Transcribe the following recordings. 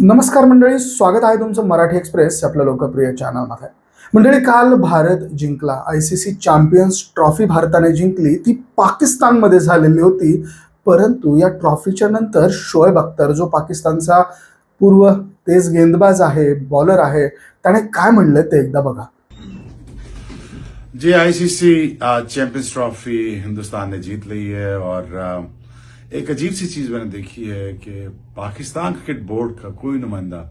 नमस्कार मंडळी स्वागत आहे तुमचं मराठी एक्सप्रेस आपल्या लोकप्रिय चॅनलमध्ये. मंडळी काल भारत जिंकला. I C C champions trophy भारताने जिंकली. ती पाकिस्तानमध्ये झालेली होती. परंतु या ट्रॉफीच्या नंतर शोएब अख्तर जो पाकिस्तानचा पूर्व तेज गेंदबाज आहे बॉलर आहे त्याने काय म्हणलं ते एकदा बघा. जी आय चैंपियंस ट्रॉफी uh, हिंदुस्तान ने जीत ली है और uh, एक अजीब सी चीज़ मैंने देखी है कि पाकिस्तान क्रिकेट बोर्ड का कोई नुमाइंदा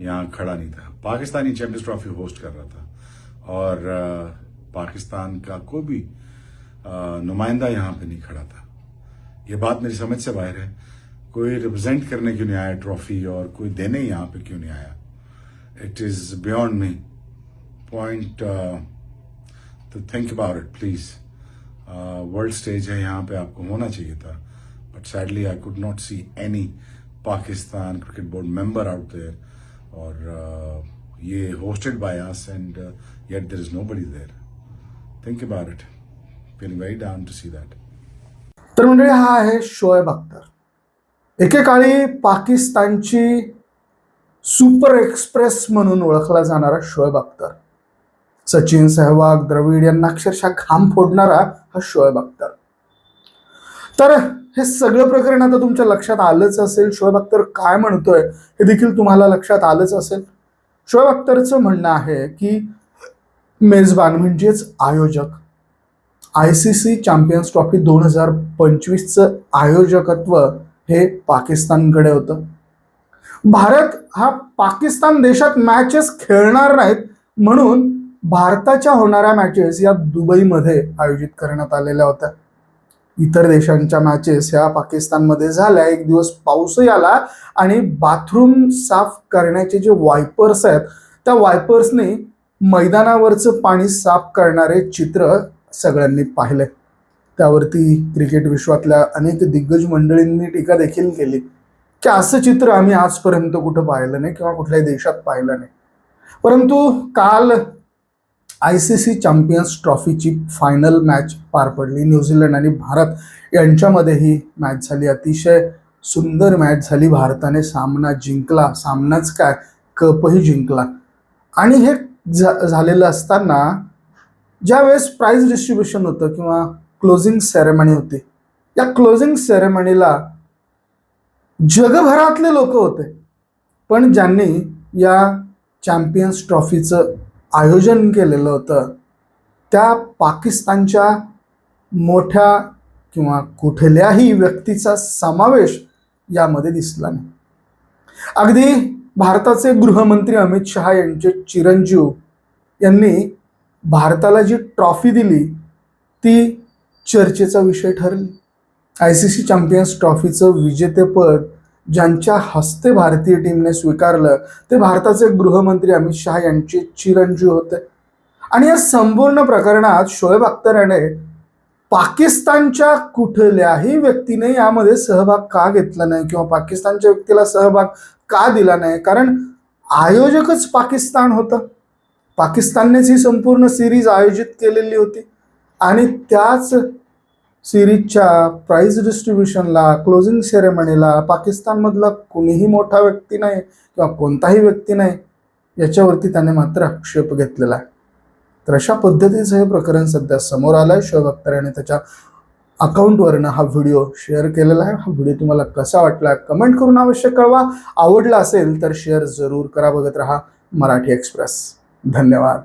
यहाँ खड़ा नहीं था। पाकिस्तान चैंपियंस ट्रॉफी होस्ट कर रहा था। और पाकिस्तान का कोई भी नुमाइंदा यहाँ पे नहीं खड़ा था। ये बात मेरी समझ से बाहर है। कोई रिप्रेजेंट करने क्यों नहीं आया ट्रॉफी और कोई देने यहाँ पे क्यों नहीं आया? It is beyond me point to think about it please world stage है यहाँ पे आपको होना चाहिए था। But sadly, I could not see any Pakistan cricket board member out there or uh, ये hosted by us and yet there is is nobody there. Think about it. Feeling very down to see that. तर मंडळी हा आहे शोएब अख्तर एकेकाळी पाकिस्तानची super express म्हणून ओळखला जाणारा शोएब अख्तर सचिन सहवाग द्रविड यांना अक्षरशः घाम फोडणारा हा शोएब अख्तर तर हे सगळं प्रकरण आता तुमच्या लक्षात आलंच असेल. शोएब अख्तर काय म्हणतोय हे देखील तुम्हाला लक्षात आलंच असेल. शोएब अख्तरचं म्हणणं आहे की मेजबान म्हणजेच आयोजक. I C C champions trophy दोन हजार पंचवीसचं आयोजकत्व हे पाकिस्तानकडे होतं. भारत हा पाकिस्तान देशात मॅचेस खेळणार नाहीत म्हणून भारताच्या होणाऱ्या मॅचेस या दुबईमध्ये आयोजित करण्यात आलेल्या होत्या. इतर देशांच्या मॅचेस ह्या पाकिस्तानमध्ये झाल्या. एक दिवस पाऊसही आला आणि बाथरूम साफ करण्याचे जे वायपर्स आहेत त्या वायपर्सने मैदानावरचं पाणी साफ करणारे चित्र सगळ्यांनी पाहिले. त्यावरती क्रिकेट विश्वातल्या अनेक दिग्गज मंडळींनी टीका देखील केली. की असं चित्र आम्ही आजपर्यंत कुठं पाहिलं नाही किंवा कुठल्याही देशात पाहिलं नाही. परंतु काल आय सी सी चॅम्पियन्स ट्रॉफीची फायनल मॅच पार पडली. न्यूझीलंड आणि भारत यांच्यामध्ये ही मॅच झाली. अतिशय सुंदर मॅच झाली. भारताने सामना जिंकला. सामनाच काय? कपही जिंकला. आणि हे झा- झालेलं असताना ज्या वेळेस प्राईज डिस्ट्रीब्युशन होतं किंवा क्लोजिंग सेरेमनी होती या क्लोजिंग सेरेमनीला जगभरातले लोक होते. पण ज्यांनी या चॅम्पियन्स ट्रॉफीचं आयोजन केलेलं होतं. त्या पाकिस्तानच्या मोठ्या किंवा कुठल्याही व्यक्तीचा समावेश यामध्ये दिसला नाही. अगदी भारताचे गृहमंत्री अमित शहा यांचे चिरंजीव यांनी भारताला जी ट्रॉफी दिली ती चर्चेचा विषय ठरली. आय सी सी चॅम्पियन्स ट्रॉफीचं विजेतेपद ज्यांच्या हस्ते भारतीय टीमने स्वीकारलं ते भारताचे गृहमंत्री अमित शहा यांचे चिरंजीव होते. आणि या संपूर्ण प्रकरणात शोएब अख्तर याने पाकिस्तानच्या कुठल्याही व्यक्तीने यामध्ये सहभाग का घेतला नाही किंवा पाकिस्तानच्या व्यक्तीला सहभाग का दिला नाही? कारण आयोजकच पाकिस्तान होतं. पाकिस्ताननेच ही संपूर्ण सिरीज आयोजित केलेली होती. आणि त्याच सिरीजच्या प्राईज डिस्ट्रीब्युशनला क्लोजिंग सेरेमनीला पाकिस्तानमधला कुणीही मोठा व्यक्ती नाही किंवा कोणताही व्यक्ती नाही याच्यावरती त्याने मात्र आक्षेप घेतलेला आहे. तर अशा पद्धतीचं हे प्रकरण सध्या समोर आलं आहे शोएब अख्तर याने त्याच्या अकाउंटवरनं हा व्हिडिओ शेअर केलेला आहे. हा व्हिडिओ तुम्हाला कसा वाटला कमेंट करून अवश्य कळवा. आवडला असेल तर शेअर जरूर करा. बघत राहा मराठी एक्सप्रेस. धन्यवाद.